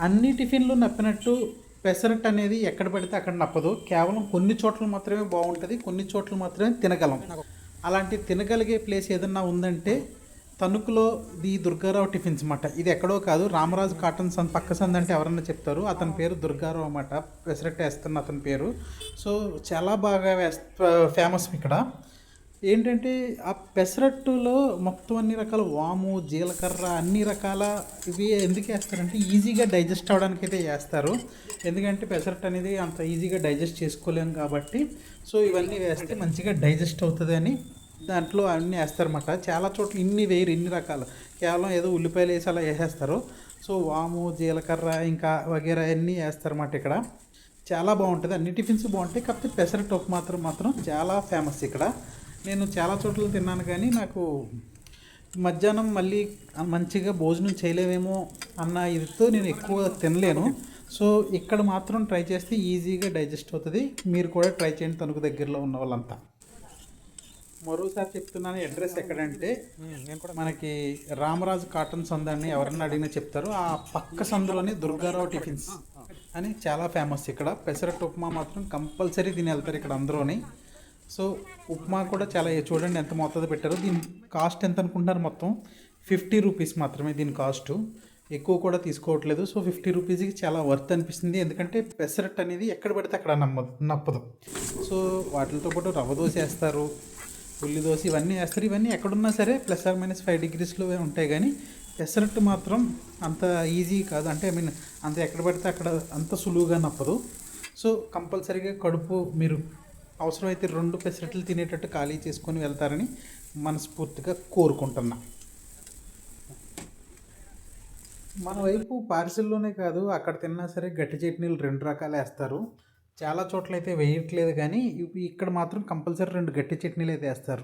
అన్ని టిఫిన్లు నప్పినట్టు పెసరట్ అనేది ఎక్కడ పడితే అక్కడ నప్పదు. కేవలం కొన్ని చోట్ల మాత్రమే బాగుంటుంది కొన్ని చోట్ల మాత్రమే తినగలం. అలాంటి తినగలిగే ప్లేస్ ఏదన్నా ఉందంటే తణుకులో ది దుర్గారావు టిఫిన్స్ అన్నమాట ఇది ఎక్కడో కాదు రామరాజు కాటన్ సంద్ పక్క సంద్ అంటే ఎవరన్నా చెప్తారు. అతని పేరు దుర్గారావు అన్నమాట పెసరట్ వేస్తున్న అతని పేరు. సో చాలా బాగా వేస్త ఫేమస్ ఇక్కడ. ఏంటంటే ఆ పెసరట్టులో మొత్తం అన్ని రకాల వాము జీలకర్ర అన్ని రకాల ఇవి ఎందుకు వేస్తారంటే ఈజీగా డైజెస్ట్ అవ్వడానికి అయితే వేస్తారు. ఎందుకంటే పెసరట్టు అనేది అంత ఈజీగా డైజెస్ట్ చేసుకోలేము కాబట్టి. సో ఇవన్నీ వేస్తే మంచిగా డైజెస్ట్ అవుతుంది అని దాంట్లో అన్నీ వేస్తారన్నమాట. చాలా చోట్ల ఇన్ని వేయరు ఇన్ని రకాలు. కేవలం ఏదో ఉల్లిపాయలు వేసి అలా వేసేస్తారు. సో వాము జీలకర్ర ఇంకా వగేరా అన్నీ వేస్తారన్నమాట ఇక్కడ. చాలా బాగుంటుంది. అన్ని టిఫిన్స్ బాగుంటాయి. కాకపోతే పెసరట్టు ఉప్మా మాత్రం మాత్రం చాలా ఫేమస్ ఇక్కడ. నేను చాలా చోట్ల తిన్నాను కానీ నాకు మధ్యాహ్నం మళ్ళీ మంచిగా భోజనం చేయలేమేమో అన్న ఇదితో నేను ఎక్కువ తినలేను. సో ఇక్కడ మాత్రం ట్రై చేస్తే ఈజీగా డైజెస్ట్ అవుతుంది. మీరు కూడా ట్రై చేయండి తణుకు దగ్గరలో ఉన్న వాళ్ళంతా. మరోసారి చెప్తున్నాను అడ్రస్ ఎక్కడంటే మనకి రామరాజు కాటన్ సందు అని ఎవరన్నా అడిగినా చెప్తారు. ఆ పక్క సందులోనే దుర్గారావు టిఫిన్స్ అని చాలా ఫేమస్ ఇక్కడ. పెసరట్టు ఉప్మా మాత్రం కంపల్సరీ తిని వెళ్తారు ఇక్కడ అందరూని. సో ఉప్మా కూడా చాలా చూడండి ఎంత మొత్తం పెట్టారో. దీని కాస్ట్ ఎంత అనుకుంటున్నారు మొత్తం? ఫిఫ్టీ రూపీస్ మాత్రమే దీని కాస్ట్. ఎక్కువ కూడా తీసుకోవట్లేదు. సో ఫిఫ్టీ రూపీస్కి చాలా వర్త్ అనిపిస్తుంది. ఎందుకంటే పెసరట్ అనేది ఎక్కడ పడితే అక్కడ నమ్మదు నప్పదు. సో వాటితో పాటు రవ్వ దోశ వేస్తారు ఉల్లి దోశ ఇవన్నీ వేస్తారు. ఇవన్నీ ఎక్కడున్నా సరే ప్లస్ ఆర్ మైనస్ ఫైవ్ డిగ్రీస్లో ఉంటాయి. కానీ పెసరట్టు మాత్రం అంత ఈజీ కాదు. అంటే ఐ మీన్ అంత ఎక్కడ పడితే అక్కడ అంత సులువుగా నప్పదు. సో కంపల్సరీగా కడుపు మీరు అవసరమైతే రెండు పెసరట్లు తినేటట్టు ఖాళీ చేసుకొని వెళ్తారని మనస్ఫూర్తిగా కోరుకుంటున్నా. మన వైపు పార్సిల్లోనే కాదు అక్కడ తిన్నా సరే గట్టి చట్నీలు రెండు రకాలు వేస్తారు. చాలా చోట్ల అయితే వేయట్లేదు కానీ ఇక్కడ మాత్రం కంపల్సరీ రెండు గట్టి చట్నీలు అయితే వేస్తారు.